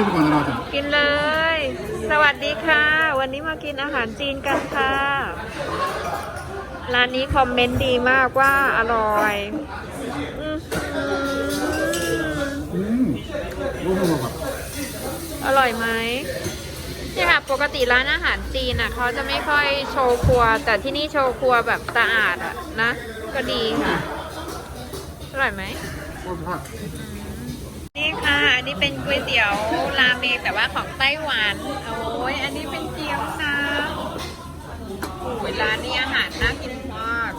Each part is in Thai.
ชิมก่อนเรากินเลย สวัสดีค่ะ วันนี้มากินอาหารจีนกันค่ะ ร้านนี้คอมเมนต์ดีมากว่าอร่อยอืมอร่อยไหมใช่ค่ะปกติร้านอาหารจีนอะเขาจะไม่ค่อยโชว์ครัว แต่ที่นี่โชว์ครัวแบบสะอาดอะนะ ก็ดีค่ะ อร่อยไหมอร่อย ค่ะ อันนี้เป็นก๋วยเตี๋ยวราเมงแต่ว่าของไต้หวัน โอ้ย อันนี้เป็นเกี๊ยวน้ำโอ้ยร้านนี้อาหารน่ากินมาก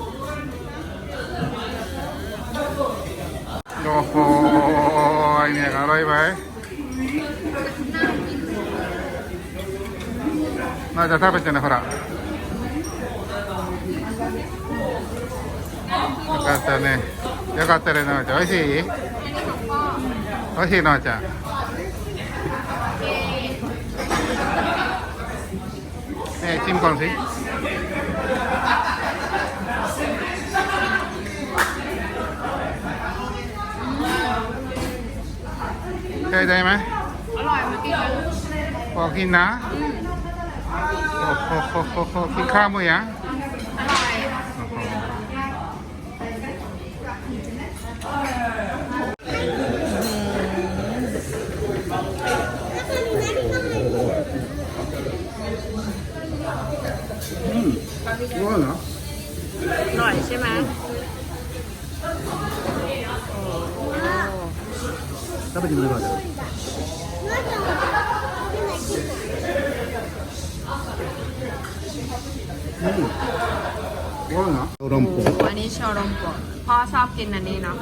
おほーいねอร่อยไหมน่าจะ食べてねほらよかったねよかったねなおちゃんおいしい โอเคหน่อยจ้ะแม่ชิมก่อนสิใช่ได้ไหมอร่อยมากินนะพอกินนะโอ้โหกินข้าวมั้ยอะ ร้อนเหรออร่อยใช่ไหมถ้าไปกินดีกว่าจ้ะร้อเหรอโชรมปูอันนี้โชรอมปูพ่อชอบกินอันนี้เนาะ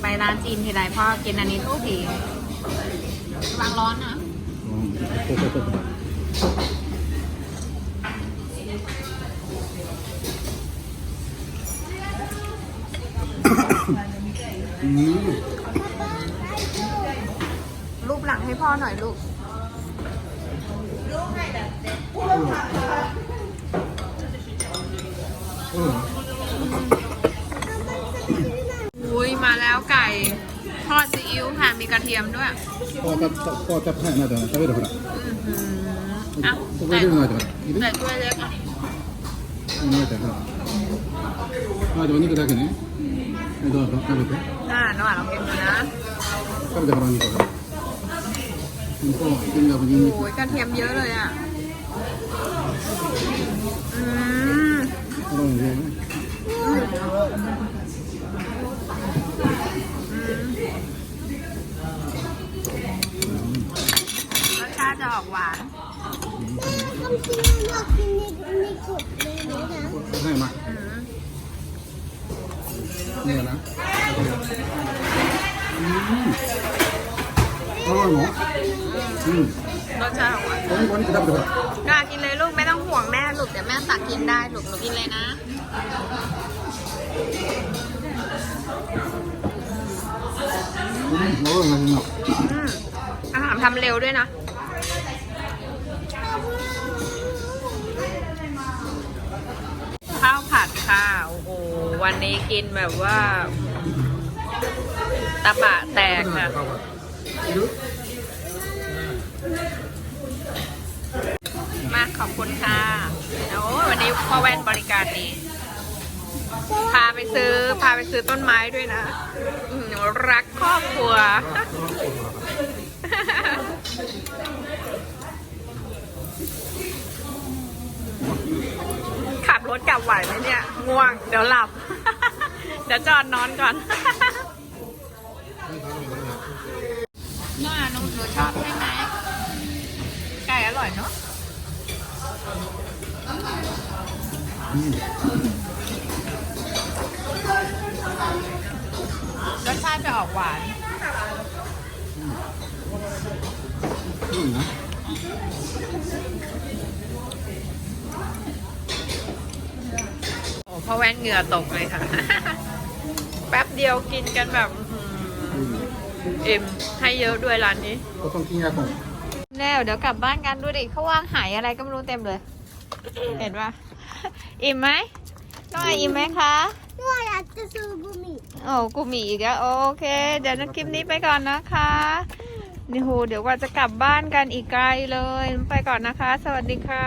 ไปร้านจีนทีไรพ่อกินอันนี้ทุกทีกำลังร้อนนะ รูปหลังให้พ่อหน่อยลูก อร่อยนะ อุ้ยมาแล้วไก่ทอดซีอิ๊วค่ะมีกระเทียมด้วย こうやってこうやってはいなんだ食べるほら อื้อหืออ่ะ ここ แต่ 入れるのないとかいる แต่ถ้วยเล็กอ่ะ ないとかはいでお肉だけね はいどうぞ食べて อ่าน้องอ่านลองกินดูนะ 食べてほらお肉ほらうんそうニンニクニンニク โอ้ยกระเทียมเยอะเลยอ่ะ อืม อร่อยね รสชาติจะออกหวาน はいま เนื้อนะอืมอร่อยหนออืมรสชาติหของมันคนคนดับเดือดกล้กินเลยลูกไม่ต้องห่วงแม่ลูกเดี๋ยวแม่ตักกินได้ลูกหนูกินเลยนะอืมอร่อยเนาะอืมอาหารทำเร็วด้วยนะข้าวผัดค่ะโอ้โห วันนี้กินแบบว่าตะบะแตกค่ะมาขอบคุณค่ะโอ้วันนี้พ่อแว่นบริการดีพาไปซื้อ พาไปซื้อต้นไม้ด้วยนะรักครอบครัว ขับรถกลับไหวไหมเนี่ย ง่วง เดี๋ยวหลับ เดี๋ยวจอดนอนก่อนน้าหนูชอบใช่ไหมไก่อร่อยเนาะรสชาติจะออกหวาน พ่อแว่นเหงื่อตกเลยค่ะ แป๊บเดียวกินกันแบบอื้อหืออิ่มให้เยอะด้วยร้านนี้ ก็ต้องกินยาก่อนแล้วเดี๋ยวกลับบ้านกันดูดิเขาวางหายอะไรก็ไม่รู้เต็มเลย เห็นปะอิ่มไหมน้องอายอิ่มไหมคะด้วยอยากจะซื้อบุหรี่โอ้กูมีอีกแล้วโอเค เดี๋ยวนักคลิปนี้ไปก่อนนะคะนี่โหเดี๋ยวว่าจะกลับบ้านกันอีกไกลเลย ไปก่อนนะคะ สวัสดีค่ะ